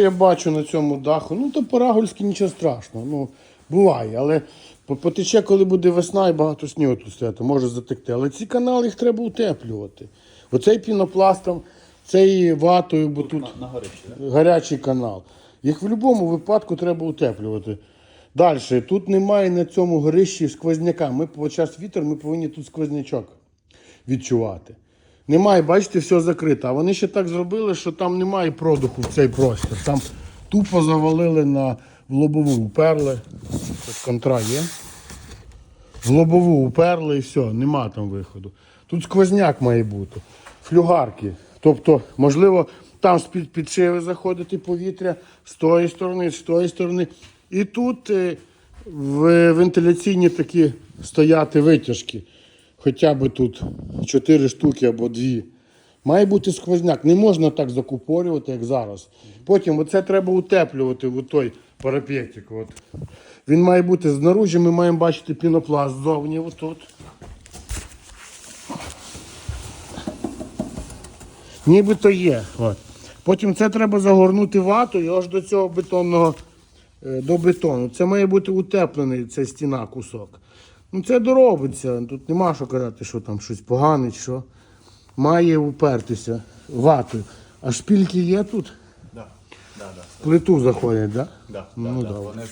Я бачу на цьому даху, ну то по-рагульськи нічого страшного. Ну, буває, але потече, коли буде весна і багато снігу тут стояти, може затекти. Але ці канали їх треба утеплювати. Оцей пінопластом, цей ватою, бо тут На горищі, так? гарячий канал. Їх в будь-якому випадку треба утеплювати. Далі, тут немає на цьому горищі сквозняка. Ми по час вітер, ми повинні тут сквознячок відчувати. Немає, бачите, все закрито. А вони ще так зробили, що там немає продуху в цей простір. Там тупо завалили на в лобову, уперли. Тут контра є. В лобову уперли і все, нема там виходу. Тут сквозняк має бути, флюгарки. Тобто, можливо, там з-під підшиви заходити повітря з тої сторони, з тої сторони. І тут е, в вентиляційні такі стояти витяжки. Хоча б тут 4 штуки або 2. Має бути сквозняк. Не можна так закупорювати, як зараз. Потім оце треба утеплювати в той парапетик. От. Він має бути знаружі, ми маємо бачити пінопласт ззовні. Отут. Нібито є. От. Потім це треба загорнути ватою аж до цього бетонного е, до бетону. Це має бути утеплений ця стіна кусок. Ну це доробиться. Тут нема що казати, що там щось погане, що. Має упертися ватою. А шпільки є тут? Да. Да, да. В плиту заходять, так? Да? Да, Ну, да, да. Вони